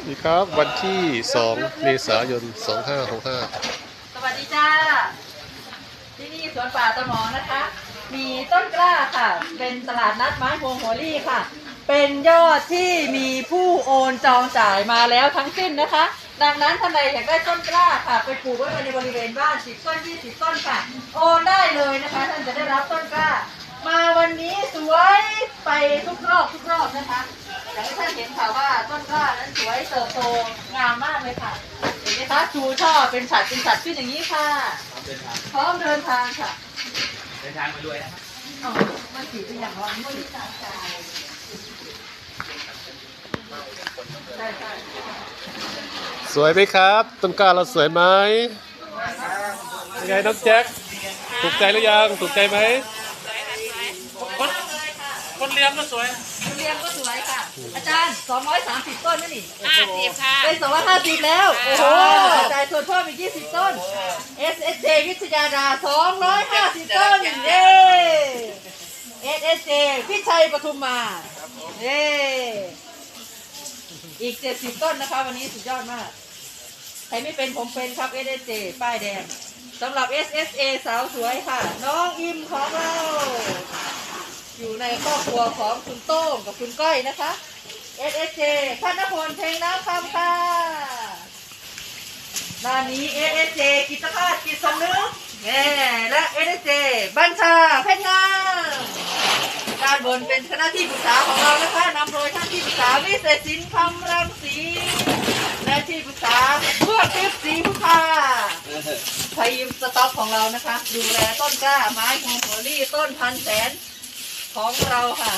สวัสดีครับวันที่ 2 เมษายน 2565 สวัสดีจ้า ที่นี่สวนป่าตะหมอนะคะ มีต้นกล้าค่ะ เป็นตลาดนัดไม้พวงหัวลี่ค่ะ เป็นยอดที่มีผู้โอนจองจ่ายมาแล้วทั้งสิ้นนะคะ ดังนั้นท่านใดอยากได้ต้นกล้าค่ะ ไปปลูกไว้ในบริเวณบ้าน10ต้น20ต้นค่ะ โอนได้เลยนะคะ ท่านจะได้รับต้นกล้า มาวันนี้สวยไปทุกรอบทุกรอบนะคะ อยากให้ท่านเห็นค่ะว่าต้นกล้านั้นสวยเติบโตงามมากเลยค่ะเห็นไหมคะชูช่อเป็นฉัดเป็นฉัดขึ้นอย่างนี้ค่ะพร้อมเดินทางค่ะเดินทางมาด้วยนะครับอ๋อมันถือเป็นอย่างว่าไม่ได้จ่ายจ่ายใช่ใช่สวยไหมครับ ต้นกล้าเราสวยไหมยังไงน้องแจ็คถูกใจหรือยัง ถูกใจไหมคนคน เลี้ยงก็สวยทุเรียนก็สวยค่ะ อาจารย์ 230 ต้นนั่นนี่ห้าสิบค่ะ เป็น 250 แล้ว โอ้โหจ่ายส่วนเพิ่มอีก 20 ต้น SSJ วิทยาดา 250 ต้น เย้ SSJ พิชัยปทุมมา เย้ อีก 70 ต้นนะคะ วันนี้สุดยอดมาก ใครไม่เป็นผมเป็นครับ SSJ ป้ายแดงสำหรับ SSA สาวสวยค่ะ น้องอิมของเรา อยู่ในครอบครัวของคุณโต้งกับคุณก้อยนะคะ SSJ ท่านนพลเพลงน้ำคำค่ะด้านนี้ SSJ กิตภาสกิจสำนึกแน่และ SSJ บัญชาเพชรงามด้านบนเป็นคณะที่ปรึกษาของเรานะคะนำโดยท่านที่ปรึกษาวิเศษสินคำรังสีและที่ปรึกษาเพื่อทิพย์สีพุทธาไทยยิมสต็อกของเรานะคะ ดูแลต้นกล้าไม้ฮงหัวลี่ต้นพันแสน ของเราค่ะ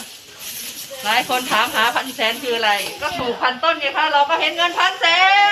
หลายคนถามหาพันแสนคืออะไร ก็ถูกพันต้นไงคะเราก็เห็นเงินพันแสน